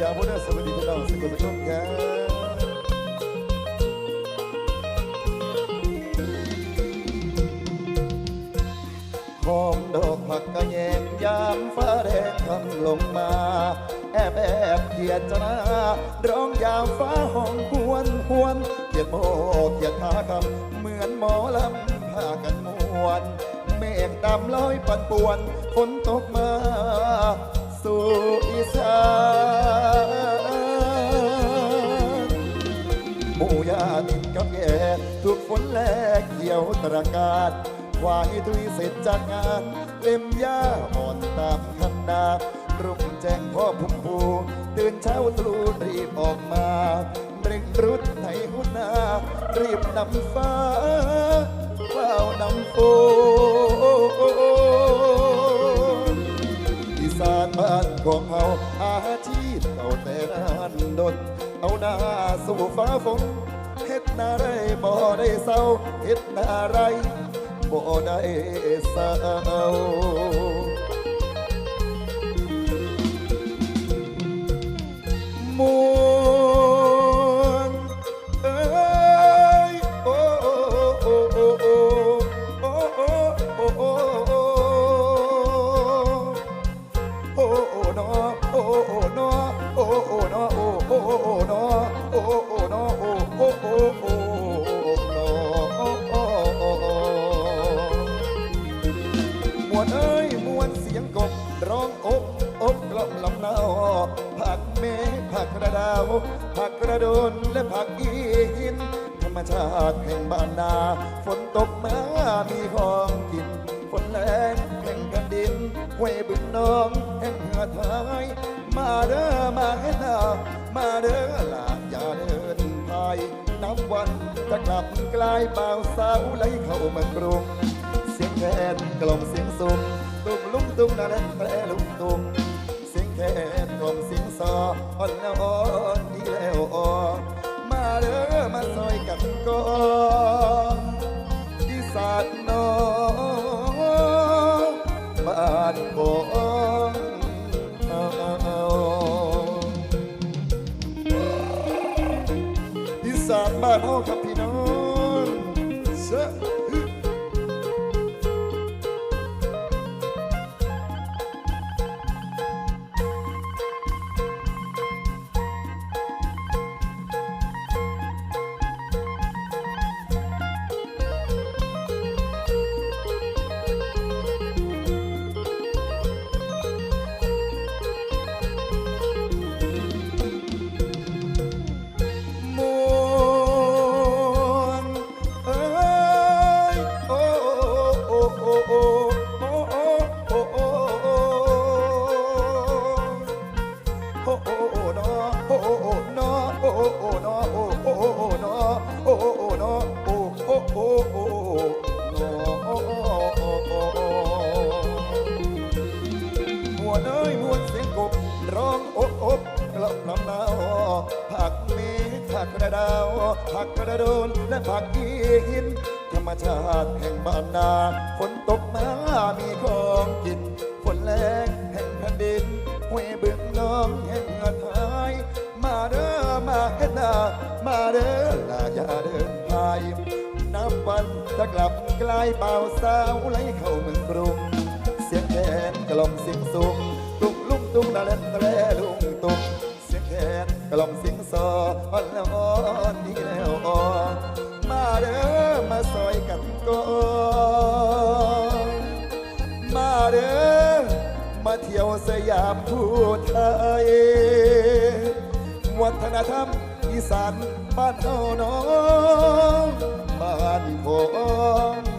ยามพุทธสวัสดีพี่น้องสกุลสกุลครับหอมดอกผักกระแยงยามฟ้าแดงทำลงมา แอบแอบเกียดจนาร้องยามฟ้าห้องหวนหวนเกียดโมเกียดขาคำเหมือนหมอลำพากันมวนเมฆดำลอยปันป่วนฝนตกมา สู่อีส ติดกับแย่ถูกฝนแลกเกี่ยวตระการควายทุยเสร็จจากงาน เล่มหญ้าอ่อนตามคันนารุ่งแจ้งพ่อพุ่มพู ตื่นเช้าตรู่รีบออกมาเร่งรุดไถหุนนารีบนำฟ้าเฝ้านำฝนอีสานบ้านของเฮาอาชีพเก่าแต่นานดนเอาหน้าสู่ฟ้าฝน นาไรบ่ได้เศร้าเฮ็ดนาไรบ่ได้เศร้า ผักกระโดนและผักอีหิน ธรรมชาติแห่งบ้านนา ฝนตกมามีของกิน ฝนแรงแห่งแผ่นดินห้วยบึงน้องแห่งเหือไทยมาเด้อมาให้นามาเด้อหลานอย่าเดินพายนับวันจะกลับกลายเบาวสาวไหลเข้าเมืองกรุงเสียงแคนกล่อมเสียงสุมตุ้มลุงตุ้มนาแลนแปรลุงตุ้มเสียงแคนกล่อมเสียงซออ่อนแล้วอ่อ but on. กกระดาวผักกระโดนและผักอีหิน ธรรมชาติแห่งบ้านนา ฝนตกมามีของกิน ฝนแรงแห่งแผ่นดินห้วยบึงน้องแห่งเงาไทยมาเด้อมาเฮ็ดนามาเด้อลาอย่าเดินพายนับวันจะกลับกลายเบาสาวไหลเข้าเมืองกรุงเสียงแคนกล่อมเสียงสูงตุ้งลุงตุ้งนาเล่นแตรลุงตุ้งเสียงแคนก ล่อมสียงซออ่อนแล้วอ่อนดีแล้วอ่อนมาเด้อมาซอยกันก่อนมาเด้อมาเที่ยวสยามผู้ไทยวัฒนธรรมอีสานบ้านเฮาน้องบ้านผม